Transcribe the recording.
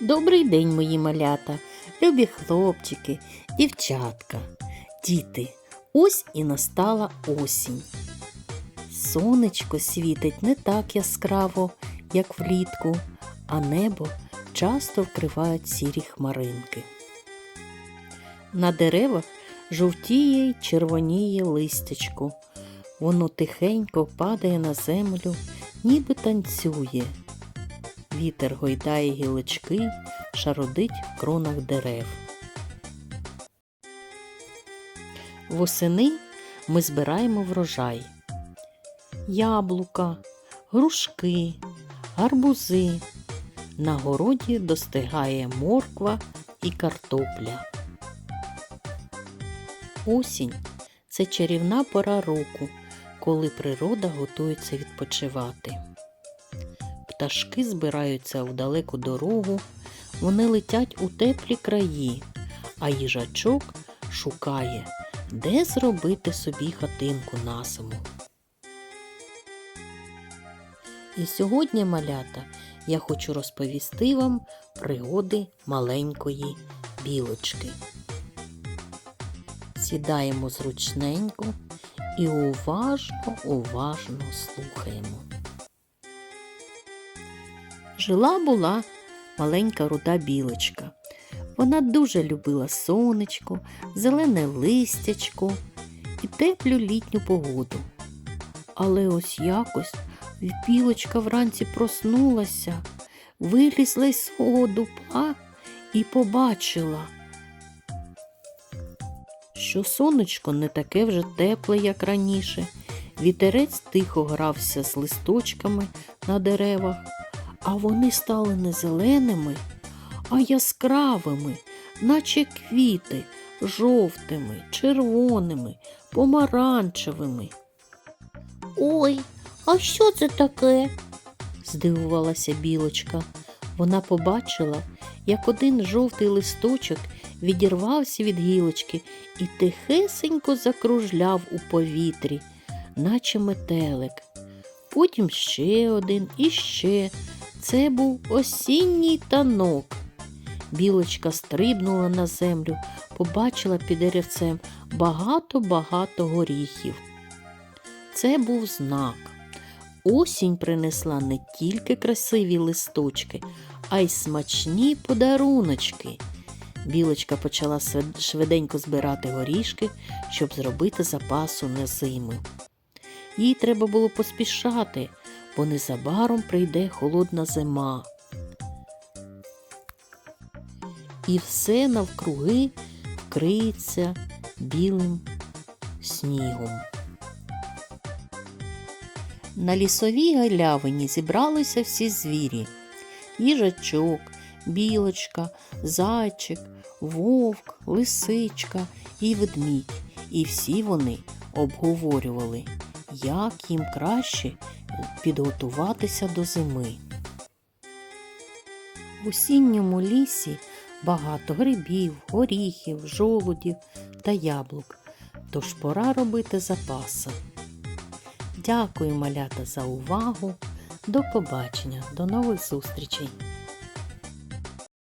Добрий день, мої малята, любі хлопчики, дівчатка, діти. Ось і настала осінь. Сонечко світить не так яскраво, як влітку, а небо часто вкривають сірі хмаринки. На деревах жовтіє й червоніє листячко. Воно тихенько падає на землю, ніби танцює. Вітер гойдає гілочки, шародить в кронах дерев. Восени ми збираємо врожай. Яблука, грушки, гарбузи. На городі достигає морква і картопля. Осінь це чарівна пора року, коли природа готується відпочивати. Пташки збираються в далеку дорогу, вони летять у теплі краї, а їжачок шукає, де зробити собі хатинку на зиму. І сьогодні, малята, я хочу розповісти вам пригоди маленької білочки. Сідаємо зручненько і уважно, уважно слухаємо. Жила була маленька руда білочка. Вона дуже любила сонечко, зелене листячко і теплю літню погоду. Але ось якось білочка вранці проснулася, вилізла із свого дупа і побачила, що сонечко не таке вже тепле, як раніше. Вітерець тихо грався з листочками на деревах, а вони стали не зеленими, а яскравими, наче квіти, жовтими, червоними, помаранчевими. Ой, а що це таке? здивувалася білочка. Вона побачила, як один жовтий листочок відірвався від гілочки і тихесенько закружляв у повітрі, наче метелик. Потім ще один і ще. Це був осінній танок. Білочка стрибнула на землю, побачила під деревцем багато-багато горіхів. Це був знак. Осінь принесла не тільки красиві листочки, а й смачні подаруночки. Білочка почала швиденько збирати горішки, щоб зробити запасу на зиму. Їй треба було поспішати, бо незабаром прийде холодна зима. І все навкруги вкриється білим снігом. На лісовій галявині зібралися всі звірі їжачок, білочка, зайчик, вовк, лисичка і ведмідь. І всі вони обговорювали, як їм краще підготуватися до зими. В осінньому лісі багато грибів, горіхів, жолудів та яблук, тож пора робити запаси. Дякую, малята, за увагу. До побачення, до нових зустрічей!